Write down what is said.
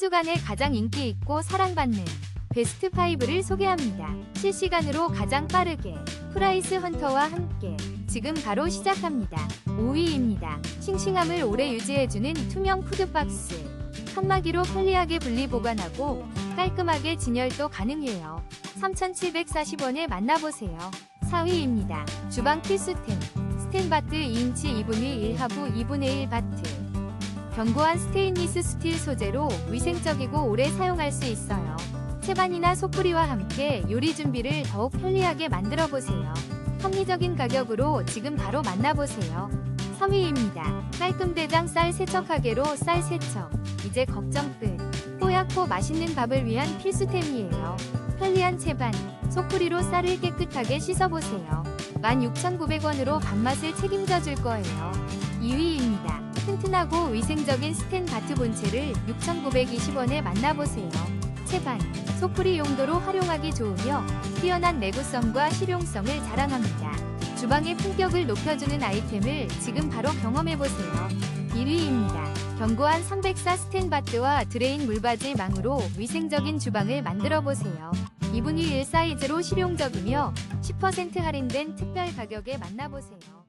주간에 가장 인기 있고 사랑받는 베스트 5를 소개합니다. 실시간으로 가장 빠르게 프라이스 헌터와 함께 지금 바로 시작합니다. 5위입니다. 싱싱함을 오래 유지해주는 투명 푸드박스. 칸막이로 편리하게 분리 보관하고 깔끔하게 진열도 가능해요. 3,740원에 만나보세요. 4위입니다. 주방 필수템. 스텐바트 2인치 2분의 1 하부 2분의 1 바트. 견고한 스테인리스 스틸 소재로 위생적이고 오래 사용할 수 있어요. 채반이나 소쿠리와 함께 요리 준비를 더욱 편리하게 만들어 보세요. 합리적인 가격으로 지금 바로 만나보세요. 3위입니다. 깔끔대장 쌀 세척하개로 쌀 세척. 이제 걱정 끝. 뽀얗고 맛있는 밥을 위한 필수템이에요. 편리한 채반, 소쿠리로 쌀을 깨끗하게 씻어보세요. 16,900원으로 밥맛을 책임져 줄 거예요. 2위입니다. 튼튼하고 위생적인 스텐 바트 본체를 6,920원에 만나보세요. 채반, 소쿠리 용도로 활용하기 좋으며 뛰어난 내구성과 실용성을 자랑합니다. 주방의 품격을 높여주는 아이템을 지금 바로 경험해보세요. 1위입니다. 견고한 304 스텐 바트와 드레인 물바지 망으로 위생적인 주방을 만들어보세요. 2분의 1 사이즈로 실용적이며 10% 할인된 특별 가격에 만나보세요.